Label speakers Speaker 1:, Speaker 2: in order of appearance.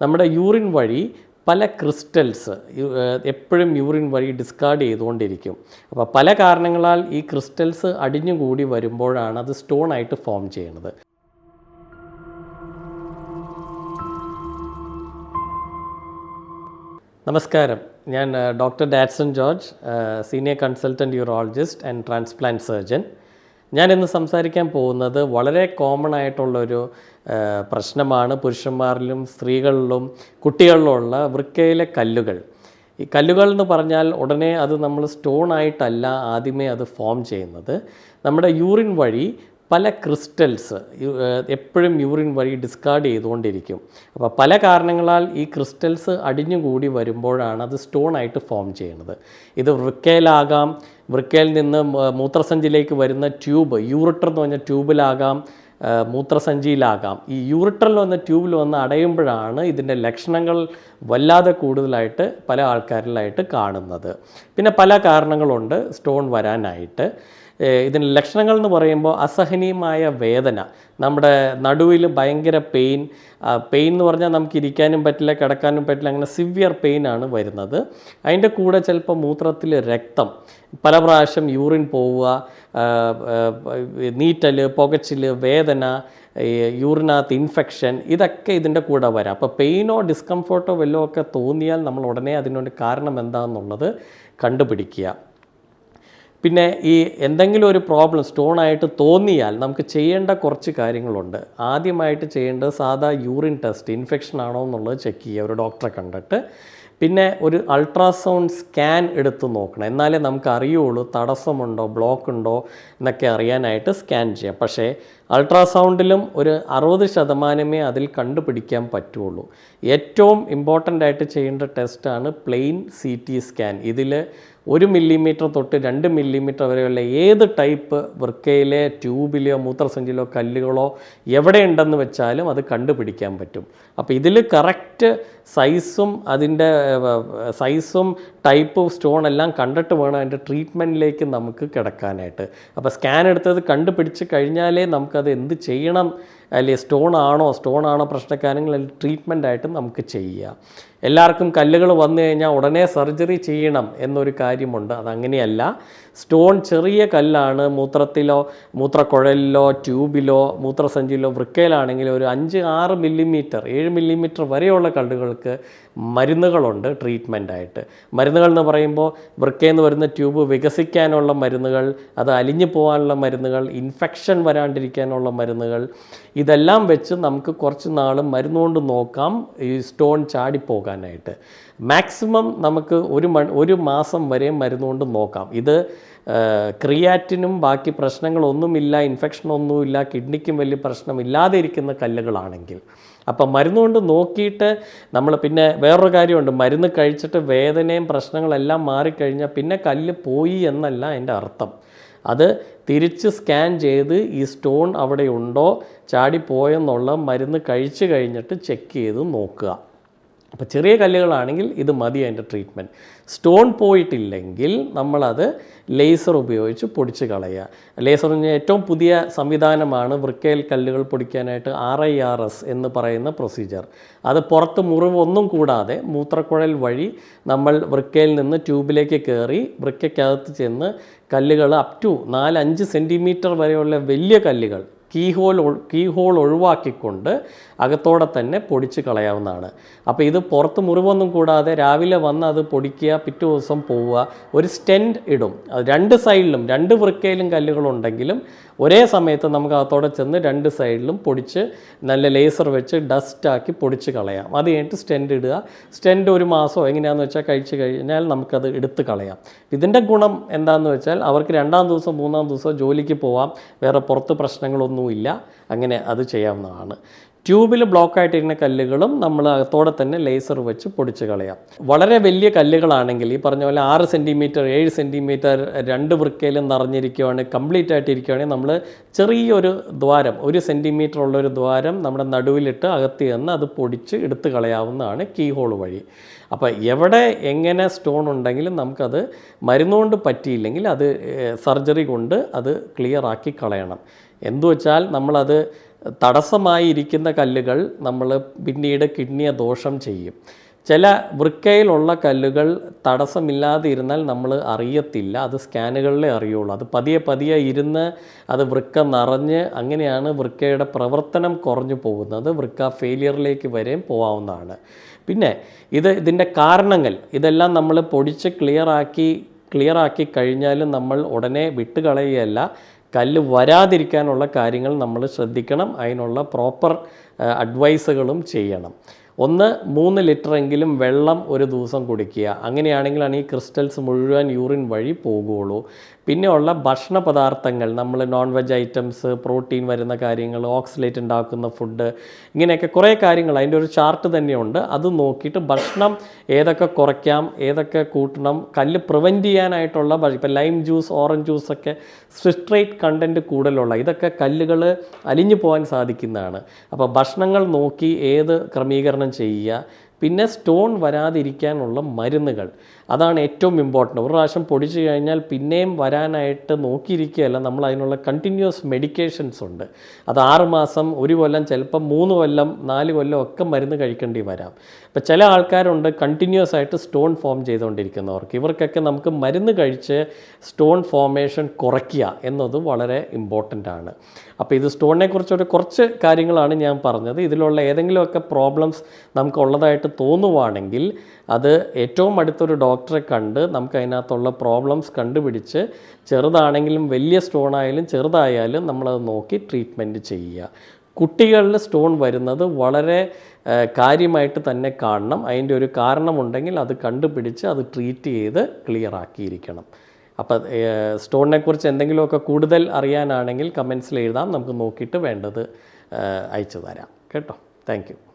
Speaker 1: നമ്മുടെ യൂറിൻ വഴി പല ക്രിസ്റ്റൽസ് എപ്പോഴും യൂറിൻ വഴി ഡിസ്കാർഡ് ചെയ്തുകൊണ്ടിരിക്കും. അപ്പോൾ പല കാരണങ്ങളാൽ ഈ ക്രിസ്റ്റൽസ് അടിഞ്ഞുകൂടി വരുമ്പോഴാണ് അത് സ്റ്റോൺ ആയിട്ട് ഫോം ചെയ്യുന്നത്. നമസ്കാരം. ഞാൻ doctor Datson George senior consultant urologist and transplant surgeon ഞാൻ ഇന്ന് സംസാരിക്കാൻ പോകുന്നത് വളരെ കോമൺ ആയിട്ടുള്ളൊരു പ്രശ്നമാണ് പുരുഷന്മാരിലും സ്ത്രീകളിലും കുട്ടികളിലുമുള്ള വൃക്കയിലെ കല്ലുകൾ. ഈ കല്ലുകൾ എന്ന് പറഞ്ഞാൽ ഉടനെ അത് നമ്മൾ സ്റ്റോൺ ആയിട്ടല്ല ആദ്യമേ അത് ഫോം ചെയ്യുന്നത്. നമ്മുടെ യൂറിൻ വഴി പല ക്രിസ്റ്റൽസ് എപ്പോഴും യൂറിൻ വഴി ഡിസ്കാർഡ് ചെയ്തുകൊണ്ടിരിക്കും. അപ്പോൾ പല കാരണങ്ങളാൽ ഈ ക്രിസ്റ്റൽസ് അടിഞ്ഞുകൂടി വരുമ്പോഴാണ് അത് സ്റ്റോൺ ആയിട്ട് ഫോം ചെയ്യുന്നത്. ഇത് വൃക്കയിലാകാം വൃക്കയിൽ നിന്ന് മൂത്രസഞ്ചിയിലേക്ക് വരുന്ന ട്യൂബ് യൂറിട്ടർ എന്ന് പറഞ്ഞ ട്യൂബിലാകാം മൂത്രസഞ്ചിയിലാകാം. ഈ യൂറിട്ടറിൽ വന്ന ട്യൂബിൽ വന്ന് അടയുമ്പോഴാണ് ഇതിന്റെ ലക്ഷണങ്ങൾ വല്ലാതെ കൂടുതലായിട്ട് പല ആൾക്കാരിലായിട്ട് കാണുന്നത്. പിന്നെ പല കാരണങ്ങളുണ്ട് സ്റ്റോൺ വരാനായിട്ട്. ഇതിന് ലക്ഷണങ്ങൾ എന്ന് പറയുമ്പോൾ അസഹനീയമായ വേദന. നമ്മുടെ നടുവിൽ ഭയങ്കര പെയിൻ പെയിൻ എന്ന് പറഞ്ഞാൽ നമുക്ക് ഇരിക്കാനും പറ്റില്ല കിടക്കാനും പറ്റില്ല അങ്ങനെ സിവിയർ പെയിൻ ആണ് വരുന്നത്. അതിന്റെ കൂടെ ചിലപ്പോൾ മൂത്രത്തിൽ രക്തം പല പ്രാവശ്യം യൂറിൻ പോവുക നീറ്റൽ പുകച്ചിൽ വേദന യൂറിനകത്ത് ഇൻഫെക്ഷൻ ഇതൊക്കെ ഇതിന്റെ കൂടെ വരാം. അപ്പോൾ പെയിനോ ഡിസ്കംഫോർട്ടോ വല്ലതും ഒക്കെ തോന്നിയാൽ നമ്മൾ ഉടനെ അതിനൊരു കാരണം എന്താണെന്നുള്ളത് കണ്ടുപിടിക്കുക. പിന്നെ ഈ എന്തെങ്കിലും ഒരു പ്രോബ്ലം സ്റ്റോൺ ആയിട്ട് തോന്നിയാൽ നമുക്ക് ചെയ്യേണ്ട കുറച്ച് കാര്യങ്ങളുണ്ട്. ആദ്യമായിട്ട് ചെയ്യേണ്ടത് സാധാ യൂറിൻ ടെസ്റ്റ് ഇൻഫെക്ഷൻ ആണോ എന്നുള്ളത് ചെക്ക് ചെയ്യുക ഒരു ഡോക്ടറെ കണ്ടിട്ട്. പിന്നെ ഒരു അൾട്രാസൗണ്ട് സ്കാൻ എടുത്ത് നോക്കണം. എന്നാലേ നമുക്ക് അറിയുള്ളൂ തടസ്സമുണ്ടോ ബ്ലോക്ക് ഉണ്ടോ എന്നൊക്കെ അറിയാനായിട്ട് സ്കാൻ ചെയ്യാം. പക്ഷേ അൾട്രാസൗണ്ടിലും ഒരു അറുപത് ശതമാനമേ അതിൽ കണ്ടുപിടിക്കാൻ പറ്റുള്ളൂ. ഏറ്റവും ഇമ്പോർട്ടന്റ് ആയിട്ട് ചെയ്യേണ്ട ടെസ്റ്റാണ് പ്ലെയിൻ സി ടി സ്കാൻ ഇതിൽ ഒരു മില്ലിമീറ്റർ തൊട്ട് രണ്ട് മില്ലിമീറ്റർ വരെയുള്ള ഏത് ടൈപ്പ് വൃക്കയിലെ ട്യൂബിലെയോ മൂത്രസഞ്ചിലോ കല്ലുകളോ എവിടെ ഉണ്ടെന്ന് വെച്ചാലും അത് കണ്ടുപിടിക്കാൻ പറ്റും. അപ്പോൾ ഇതിൽ കറക്റ്റ് സൈസും അതിന്റെ സൈസും ടൈപ്പ് സ്റ്റോൺ എല്ലാം കണ്ടിട്ട് വേണം അതിന്റെ ട്രീറ്റ്മെന്റിലേക്ക് നമുക്ക് കിടക്കാനായിട്ട്. അപ്പോൾ സ്കാൻ എടുത്തത് കണ്ടുപിടിച്ച് കഴിഞ്ഞാലേ നമുക്കത് എന്ത് ചെയ്യണം അല്ലെങ്കിൽ സ്റ്റോൺ ആണോ സ്റ്റോൺ ആണോ പ്രശ്നക്കാരങ്ങൾ ട്രീറ്റ്മെന്റ് ആയിട്ട് നമുക്ക് ചെയ്യാം. എല്ലാവർക്കും കല്ലുകൾ വന്നു കഴിഞ്ഞാൽ ഉടനെ സർജറി ചെയ്യണം എന്നൊരു കാര്യമുണ്ട്. അതങ്ങനെയല്ല. സ്റ്റോൺ ചെറിയ കല്ലാണ് മൂത്രത്തിലോ മൂത്രക്കുഴലിലോ ട്യൂബിലോ മൂത്രസഞ്ചിയിലോ വൃക്കയിലാണെങ്കിൽ ഒരു അഞ്ച് ആറ് മില്ലിമീറ്റർ ഏഴ് മില്ലിമീറ്റർ വരെയുള്ള കല്ലുകൾക്ക് മരുന്നുകളുണ്ട് ട്രീറ്റ്മെന്റ് ആയിട്ട് മരുന്നുകൾ എന്ന് പറയുമ്പോൾ വൃക്കയിൽ നിന്ന് വരുന്ന ട്യൂബ് വികസിക്കാനുള്ള മരുന്നുകൾ അത് അലിഞ്ഞു പോകാനുള്ള മരുന്നുകൾ ഇൻഫെക്ഷൻ വരാണ്ടിരിക്കാനുള്ള മരുന്നുകൾ ഇതെല്ലാം വെച്ച് നമുക്ക് കുറച്ച് നാൾ മരുന്നുകൊണ്ട് നോക്കാം ഈ സ്റ്റോൺ ചാടിപ്പോകാനായിട്ട്. മാക്സിമം നമുക്ക് ഒരു ഒരു മാസം വരെ മരുന്നുകൊണ്ട് നോക്കാം. ഇത് ക്രിയാറ്റിനും ബാക്കി പ്രശ്നങ്ങളൊന്നുമില്ല ഇൻഫെക്ഷൻ ഒന്നുമില്ല കിഡ്നിക്കും വലിയ പ്രശ്നമില്ലാതെ ഇരിക്കുന്ന കല്ലുകളാണെങ്കിൽ. അപ്പം മരുന്നുകൊണ്ട് നോക്കിയിട്ട് നമ്മൾ പിന്നെ വേറൊരു കാര്യമുണ്ട്. മരുന്ന് കഴിച്ചിട്ട് വേദനയും പ്രശ്നങ്ങളെല്ലാം മാറിക്കഴിഞ്ഞാൽ പിന്നെ കല്ല് പോയി എന്നല്ല എന്റെ അർത്ഥം. അത് തിരിച്ച് സ്കാൻ ചെയ്ത് ഈ സ്റ്റോൺ അവിടെ ഉണ്ടോ? ചാടിപ്പോയെന്നുള്ള മരുന്ന് കഴിച്ചു കഴിഞ്ഞിട്ട് ചെക്ക് ചെയ്ത് നോക്കുക. അപ്പോൾ ചെറിയ കല്ലുകളാണെങ്കിൽ ഇത് മതി അതിന്റെ ട്രീറ്റ്മെന്റ് സ്റ്റോൺ പോയിട്ടില്ലെങ്കിൽ നമ്മളത് ലേസർ ഉപയോഗിച്ച് പൊടിച്ച് കളയുക. ലേസർ ഏറ്റവും പുതിയ സംവിധാനമാണ് വൃക്കയിൽ കല്ലുകൾ പൊടിക്കാനായിട്ട് ആർ ഐ ആർ എസ് എന്ന് പറയുന്ന പ്രൊസീജിയർ അത് പുറത്ത് മുറിവൊന്നും കൂടാതെ മൂത്രക്കുഴൽ വഴി നമ്മൾ വൃക്കയിൽ നിന്ന് ട്യൂബിലേക്ക് കയറി വൃക്കയ്ക്കകത്ത് ചെന്ന് കല്ലുകൾ അപ് ടു നാലഞ്ച് സെന്റിമീറ്റർ വരെയുള്ള വലിയ കല്ലുകൾ കീ ഹോൾ കീ ഹോൾ ഒഴിവാക്കിക്കൊണ്ട് അകത്തോടെ തന്നെ പൊടിച്ച് കളയാവുന്നതാണ്. അപ്പോൾ ഇത് പുറത്ത് മുറിവൊന്നും കൂടാതെ രാവിലെ വന്ന് അത് പൊടിക്കുക പിറ്റേ ദിവസം പോവുക ഒരു സ്റ്റെൻഡ് ഇടും. അത് രണ്ട് സൈഡിലും രണ്ട് വൃക്കയിലും കല്ലുകളുണ്ടെങ്കിലും ഒരേ സമയത്ത് നമുക്ക് അകത്തോടെ ചെന്ന് രണ്ട് സൈഡിലും പൊടിച്ച് നല്ല ലേസർ വെച്ച് ഡസ്റ്റാക്കി പൊടിച്ച് കളയാം. അത് കഴിഞ്ഞിട്ട് സ്റ്റെൻഡ് ഇടുക. സ്റ്റെൻഡ് ഒരു മാസമോ എങ്ങനെയാണെന്ന് വെച്ചാൽ കഴിച്ച് കഴിഞ്ഞാൽ നമുക്കത് എടുത്ത് കളയാം. ഇതിന്റെ ഗുണം എന്താണെന്ന് വെച്ചാൽ അവർക്ക് രണ്ടാം ദിവസം മൂന്നാം ദിവസം ജോലിക്ക് പോവാം. വേറെ പുറത്ത് പ്രശ്നങ്ങളൊന്നുമില്ല അങ്ങനെ അത് ചെയ്യാവുന്നതാണ്. ട്യൂബിൽ ബ്ലോക്കായിട്ടിരുന്ന കല്ലുകളും നമ്മൾ അകത്തോടെ തന്നെ ലേസർ വെച്ച് പൊടിച്ച് കളയാം. വളരെ വലിയ കല്ലുകളാണെങ്കിൽ ഈ പറഞ്ഞ പോലെ ആറ് സെന്റിമീറ്റർ ഏഴ് സെന്റിമീറ്റർ രണ്ട് വൃക്കയിലും നിറഞ്ഞിരിക്കുകയാണെങ്കിൽ കംപ്ലീറ്റ് ആയിട്ടിരിക്കുകയാണെങ്കിൽ നമ്മൾ ചെറിയൊരു ദ്വാരം ഒരു സെന്റിമീറ്റർ ഉള്ളൊരു ദ്വാരം നമ്മുടെ നടുവിലിട്ട് അകത്ത് ചെന്ന് അത് പൊടിച്ച് എടുത്ത് കളയാവുന്നതാണ് കീ ഹോൾ വഴി. അപ്പോൾ എവിടെ എങ്ങനെ സ്റ്റോൺ ഉണ്ടെങ്കിലും നമുക്കത് മരുന്നുകൊണ്ട് പറ്റിയില്ലെങ്കിൽ അത് സർജറി കൊണ്ട് അത് ക്ലിയർ ആക്കി കളയണം. എന്തു വെച്ചാൽ നമ്മളത് തടസ്സമായി ഇരിക്കുന്ന കല്ലുകൾ നമ്മൾ പിന്നീട് കിഡ്നിയെ ദോഷം ചെയ്യും. ചില വൃക്കയിലുള്ള കല്ലുകൾ തടസ്സമില്ലാതെ ഇരുന്നാൽ നമ്മൾ അറിയത്തില്ല. അത് സ്കാനുകളിലേ അറിയുള്ളൂ. അത് പതിയെ പതിയെ ഇരുന്ന് അത് വൃക്ക നിറഞ്ഞ് അങ്ങനെയാണ് വൃക്കയുടെ പ്രവർത്തനം കുറഞ്ഞു പോകുന്നത്. വൃക്ക ഫെയിലിയറിലേക്ക് വരെയും പോകാവുന്നതാണ് പിന്നെ ഇത് ഇതിന്റെ കാരണങ്ങൾ. ഇതെല്ലാം നമ്മൾ പൊടിച്ച് ക്ലിയറാക്കി ക്ലിയറാക്കി കഴിഞ്ഞാലും നമ്മൾ ഉടനെ വിട്ടുകളയുകയല്ല. കല്ല് വരാതിരിക്കാനുള്ള കാര്യങ്ങൾ നമ്മൾ ശ്രദ്ധിക്കണം. അതിനുള്ള പ്രോപ്പർ അഡ്വൈസുകളും ചെയ്യണം. ഒന്ന് മൂന്ന് ലിറ്ററെങ്കിലും വെള്ളം ഒരു ദിവസം കുടിക്കുക. അങ്ങനെയാണെങ്കിലാണ് ഈ ക്രിസ്റ്റൽസ് മുഴുവൻ യൂറിൻ വഴി പോകുകയുള്ളൂ പിന്നെയുള്ള ഭക്ഷണ പദാർത്ഥങ്ങൾ നമ്മൾ നോൺ വെജ് ഐറ്റംസ് പ്രോട്ടീൻ വരുന്ന കാര്യങ്ങൾ ഓക്സിലേറ്റ് ഉണ്ടാക്കുന്ന ഫുഡ് ഇങ്ങനെയൊക്കെ കുറേ കാര്യങ്ങൾ അതിന്റെ ഒരു ചാർട്ട് തന്നെയുണ്ട്. അത് നോക്കിയിട്ട് ഭക്ഷണം ഏതൊക്കെ കുറയ്ക്കാം ഏതൊക്കെ കൂട്ടണം കല്ല് പ്രിവെന്റ് ചെയ്യാനായിട്ടുള്ള ഇപ്പം ലൈം ജ്യൂസ് ഓറഞ്ച് ജ്യൂസൊക്കെ സിട്രേറ്റ് കണ്ടന്റ് കൂടുതലുള്ള ഇതൊക്കെ കല്ലുകൾ അലിഞ്ഞു പോകാൻ സാധിക്കുന്നതാണ്. അപ്പോൾ ഭക്ഷണങ്ങൾ നോക്കി ഏത് ക്രമീകരണം ചെയ്യുക പിന്നെ സ്റ്റോൺ വരാതിരിക്കാനുള്ള മരുന്നുകൾ. അതാണ് ഏറ്റവും ഇമ്പോർട്ടന്റ് ഒരു പ്രാവശ്യം പൊടിച്ചു കഴിഞ്ഞാൽ പിന്നെയും വരാനായിട്ട് നോക്കിയിരിക്കുകയല്ല. നമ്മൾ അതിനുള്ള കണ്ടിന്യൂസ് മെഡിക്കേഷൻസ് ഉണ്ട്. അത് ആറ് മാസം ഒരു കൊല്ലം ചിലപ്പം മൂന്ന് കൊല്ലം നാല് കൊല്ലം ഒക്കെ മരുന്ന് കഴിക്കേണ്ടി വരാം. ഇപ്പം ചില ആൾക്കാരുണ്ട് കണ്ടിന്യൂസ് ആയിട്ട് സ്റ്റോൺ ഫോം ചെയ്തുകൊണ്ടിരിക്കുന്നവർക്ക്. ഇവർക്കൊക്കെ നമുക്ക് മരുന്ന് കഴിച്ച് സ്റ്റോൺ ഫോമേഷൻ കുറയ്ക്കുക എന്നത് വളരെ ഇമ്പോർട്ടന്റ് ആണ്. അപ്പോൾ ഇത് സ്റ്റോണിനെ കുറിച്ചൊരു കുറച്ച് കാര്യങ്ങളാണ് ഞാൻ പറഞ്ഞത്. ഇതിലുള്ള ഏതെങ്കിലുമൊക്കെ പ്രോബ്ലംസ് നമുക്ക് ഉള്ളതായിട്ട് തോന്നുവാണെങ്കിൽ അത് ഏറ്റവും അടുത്തൊരു ഡോക്ടറെ കണ്ട് നമുക്ക് അതിനകത്തുള്ള പ്രോബ്ലംസ് കണ്ടുപിടിച്ച് ചെറുതാണെങ്കിലും വലിയ സ്റ്റോൺ ആയാലും ചെറുതായാലും നമ്മളത് നോക്കി ട്രീറ്റ്മെന്റ് ചെയ്യുക. കുട്ടികളിൽ സ്റ്റോൺ വരുന്നത് വളരെ കാര്യമായിട്ട് തന്നെ കാണണം. അതിന്റെ ഒരു കാരണമുണ്ടെങ്കിൽ അത് കണ്ടുപിടിച്ച് അത് ട്രീറ്റ് ചെയ്ത് ക്ലിയർ ആക്കിയിരിക്കണം. അപ്പോൾ സ്റ്റോണിനെക്കുറിച്ച് എന്തെങ്കിലുമൊക്കെ കൂടുതൽ അറിയാനാണെങ്കിൽ കമൻസിൽ എഴുതാം. നമുക്ക് നോക്കിയിട്ട് വേണ്ടത് അയച്ചു തരാം. കേട്ടോ. താങ്ക്